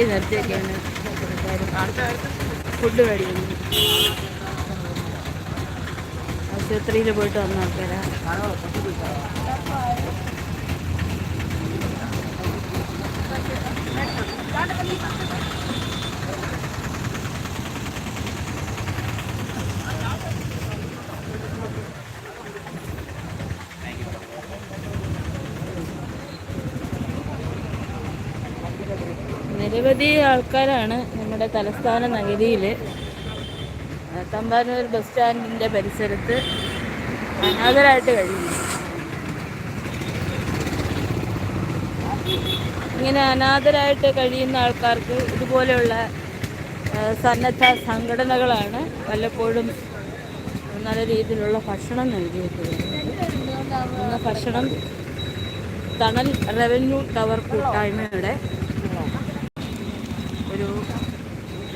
വണ്ടി നിർത്തിയൊക്കെയാണ് ഫുഡ് മേടിക്കുന്നു ആശുപത്രിയിൽ പോയിട്ട് വന്ന ആൾക്കാരാ. നിരവധി ആൾക്കാരാണ് നമ്മുടെ തലസ്ഥാന നഗരിയിൽ. തമ്പാനൂർ ബസ് സ്റ്റാൻഡിന്റെ പരിസരത്ത് അനാഥരായിട്ട് കഴിയുന്നു. ഇങ്ങനെ അനാഥരായിട്ട് കഴിയുന്ന ആൾക്കാർക്ക് ഇതുപോലെയുള്ള സന്നദ്ധ സംഘടനകളാണ് പലപ്പോഴും നല്ല രീതിയിലുള്ള ഭക്ഷണം നൽകിയിട്ടുള്ളത്. ഭക്ഷണം തണൽ റവന്യൂ ടവർ കൂട്ടായ്മയുടെ ഒരു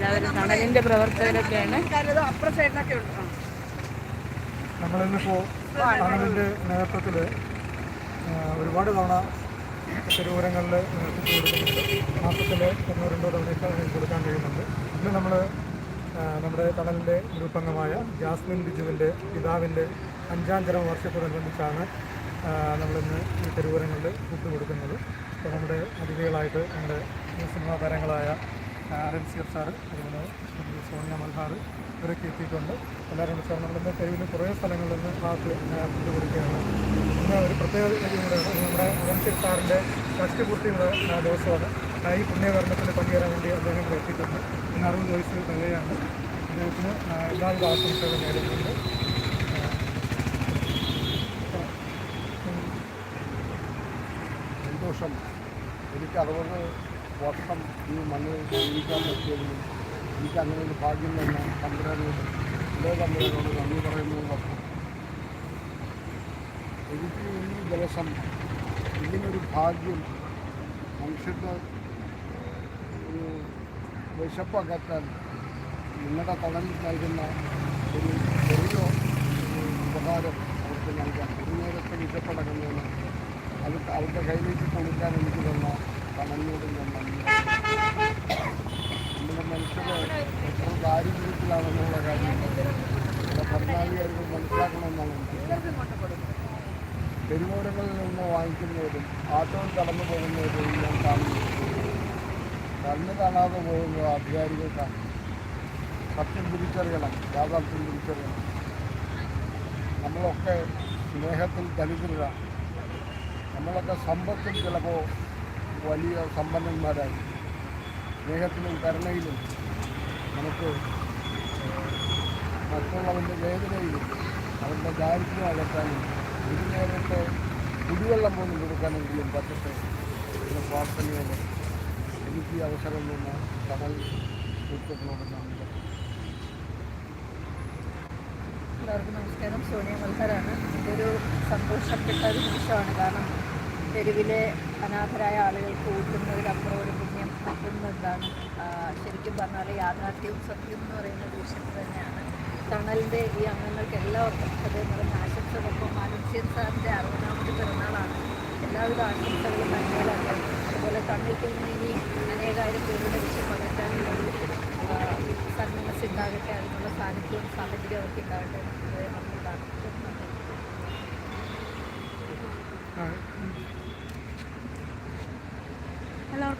എല്ലാവരും തണലിന്റെ പ്രവർത്തകരൊക്കെയാണ്. നമ്മളിന്നിപ്പോ തണലിന്റെ നേതൃത്വത്തിൽ ഒരുപാട് തവണ തെരുവോരങ്ങളിൽ നേതൃത്വം കൊടുക്കുന്നുണ്ട് മാസത്തിൽ ഒന്നോ രണ്ടോ തവണയൊക്കെ കൊടുക്കാൻ കഴിയുന്നുണ്ട്. ഇന്ന് നമ്മൾ നമ്മുടെ തണലിന്റെ ഗ്രൂപ്പംഗമായ ജാസ്മിൻ ബിജുവിന്റെ പിതാവിന്റെ അഞ്ചാം ജന്മ വർഷത്തോടനുബന്ധിച്ചാണ് നമ്മളിന്ന് ഈ തെരുവോരങ്ങളിൽ ഫുഡ് കൊടുക്കുന്നത് അപ്പോൾ നമ്മുടെ അതിഥികളായിട്ട് നമ്മുടെ സിനിമാ താരങ്ങളായ ആരൻ എഫ് സാറ് അതുപോലെ സോണിയ മൽഹാർ ഇവരൊക്കെ എത്തിയിട്ടുണ്ട്. എല്ലാവരും കൂടി ചേർന്ന് നമ്മളിന്ന് തെരുവിൽ കുറേ സ്ഥലങ്ങളിൽ നിന്ന് ക്ലാസ് ഫുഡ് കൊടുക്കുകയാണ് ഇന്ന് ഒരു പ്രത്യേക കൂടെയാണ്. നമ്മുടെ സി എഫ് സാറിന്റെ ഫസ്റ്റ് പൂർത്തിയുള്ള ദിവസമാണ്. ഈ പുണ്യകരണത്തിന് പങ്കുചേരാൻ വേണ്ടി അദ്ദേഹം എത്തിയിട്ടുണ്ട്. ഇന്ന് അറുപത് വയസ്സ് തികയാണ് അദ്ദേഹത്തിന് എല്ലാവിധ ആശംസകളും നേടുന്നുണ്ട് സന്തോഷം. എനിക്ക് അറുപത് വർഷം ഈ മണ്ണിൽ ജീവിക്കാൻ പറ്റിയതിനും എനിക്ക് അങ്ങനെ ഒരു ഭാഗ്യം തന്നെ തമ്പുരാനോട് ഇളയ തമ്പുരാനോട് നന്ദി പറയുന്നതോടൊപ്പം എനിക്ക് ഈ ദിവസം ഇങ്ങനൊരു ഭാഗ്യം മനുഷ്യരുടെ ഒരു വിശപ്പകറ്റാൻ നിങ്ങളുടെ തണലിൽ നൽകുന്ന ഒരു ചെറിയ ഉപകാരം അവർക്ക് നൽകാൻ. ഒരു നേരത്തെ വിശപ്പടക്കുന്നതിന് അത് അവരുടെ കയ്യിലേക്ക് കൊടുക്കാൻ എനിക്ക് തന്ന തെരുവോരങ്ങളിൽ നിന്ന് വാങ്ങിക്കുന്നവരും ആട്ടോയിൽ കടന്നു പോകുന്നവരും ഞാൻ കാണുന്നു കണ്ണ് കാണാതെ പോകുന്നത് അധികാരികൾക്കാണ്. സത്യം തിരിച്ചറിയണം യാഥാർത്ഥ്യം തിരിച്ചറിയണം. നമ്മളൊക്കെ സ്നേഹത്തിൽ ദരിദ്രരാണ് നമ്മളൊക്കെ സമ്പത്തിൽ ചിലപ്പോൾ വലിയ സമ്പന്നന്മാരായി. സ്നേഹത്തിലും കരുണയിലും നമുക്ക് മറ്റുള്ളവന്റെ വേദനയിലും അവരുടെ ദാരിദ്ര്യം അകറ്റാനും ഒരു നേരത്തെ കുടിവെള്ളം പോലും കൊടുക്കാനെങ്കിലും പറ്റട്ടെ എന്ന പ്രാർത്ഥനയോടെ എനിക്ക് ഈ അവസരം നിന്ന് കടൽ സുഹൃത്തുക്കളോട് നന്ദി. എല്ലാവർക്കും നമസ്കാരം. സോണിയ മൽഹരാണ്. ഇതൊരു സന്തോഷപ്പെട്ട ഒരു നിമിഷമാണ്. കാരണം തെരുവിലെ അനാഥരായ ആളുകൾക്ക് ഊട്ടുന്നതിലപ്പുറം ഒരു പുണ്യം ആ, ശരിക്കും പറഞ്ഞാൽ യാഥാർത്ഥ്യവും സത്യം എന്ന് പറയുന്ന വിഷയം തന്നെയാണ്. തണലിന്റെ ഈ അംഗങ്ങൾക്ക് എല്ലാവർക്കും ഹൃദയം നിറഞ്ഞ ആശംസകൾക്കും മാനുഷ്യൻ സാറിന്റെ അറുപതാമത് പിറന്നാളാണ്. എല്ലാവിധ ആശംസകളും തന്നെയാണ് അതുപോലെ നിന്ന് ഇനി അനേകായിരം പേരുടെ വിഷയം പകർത്താനുള്ള സന്മനസ്സുണ്ടാകട്ടെ അതിനുള്ള സാന്നിധ്യവും സാഹചര്യവും അവർക്ക് ഉണ്ടാകട്ടെ എന്നുള്ളത് നമ്മൾ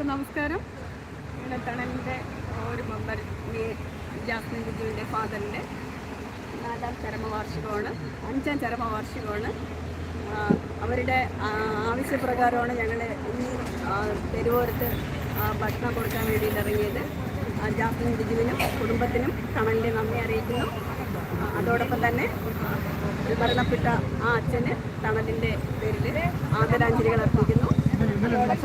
എല്ലാവർക്കും നമസ്കാരം. ഇവിടെ തണലിന്റെ ഒരു മെമ്പർ ജാസ്മിൻ ബിജുവിന്റെ ഫാദറിന്റെ നാലാം ചരമവാർഷികമാണ്. അഞ്ചാം ചരമവാർഷികമാണ്. അവരുടെ ആവശ്യപ്രകാരമാണ് ഞങ്ങൾ ഈ തെരുവോരത്ത് ഭക്ഷണം കൊടുക്കാൻ വേണ്ടിയിട്ട് ഇറങ്ങിയത്. ജാസ്മിൻ ബിജുവിനും കുടുംബത്തിനും തണലിന്റെ നന്ദി അറിയിക്കുന്നു. അതോടൊപ്പം തന്നെ മരണപ്പെട്ട ആ അച്ഛന് തണലിന്റെ പേരിൽ ആദരാഞ്ജലികൾ അർപ്പിക്കുന്നു. ഞങ്ങളുടെ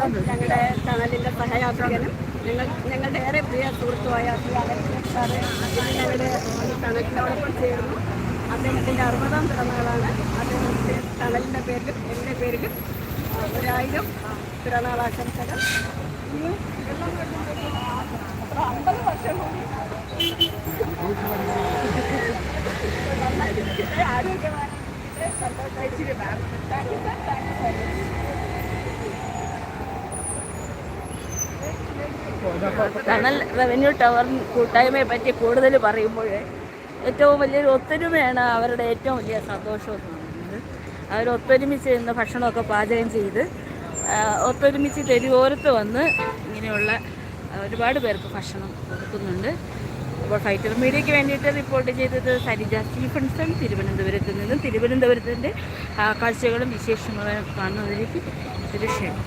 ചാനലിന്റെ സഹയാത്രികനും ഞങ്ങൾ ഞങ്ങളുടെ ഏറെ പ്രിയ സുഹൃത്തുമായ ശ്രീ അലക്സ് സാറ് ഞങ്ങളുടെ ഈ തണലിനോടൊപ്പം ചേർന്നു അദ്ദേഹത്തിന്റെ അറുപതാം പിറന്നാളാണ്. അദ്ദേഹത്തിന്റെ തണലിന്റെ പേരിലും എന്റെ പേരിലും ഒരായിരം പിറന്നാൾ ആശംസകൾ. എല്ലാം അമ്പത് you sir thank you so much തണൽ റവന്യൂ ടവർ കൂട്ടായ്മയെ പറ്റി കൂടുതൽ പറയുമ്പോൾ ഏറ്റവും വലിയൊരു ഒത്തൊരുമയാണ് അവരുടെ ഏറ്റവും വലിയ സന്തോഷം എന്ന് പറയുന്നത്. അവർ ഒത്തൊരുമിച്ച് നിന്ന് ഭക്ഷണമൊക്കെ പാചകം ചെയ്ത് ഒത്തൊരുമിച്ച് തെരുവോരത്ത് വന്ന് ഇങ്ങനെയുള്ള ഒരുപാട് പേർക്ക് ഭക്ഷണം കൊടുക്കുന്നുണ്ട്. അപ്പോൾ ഫൈറ്റർ മീഡിയയ്ക്ക് വേണ്ടിയിട്ട് റിപ്പോർട്ട് ചെയ്തത് സരിജ സ്റ്റീഫൻസൺ. തിരുവനന്തപുരത്ത് നിന്നും തിരുവനന്തപുരത്തിന്റെ കാഴ്ചകളും വിശേഷങ്ങളും കാണുന്നതിലേക്ക് ഒരു ക്ഷണം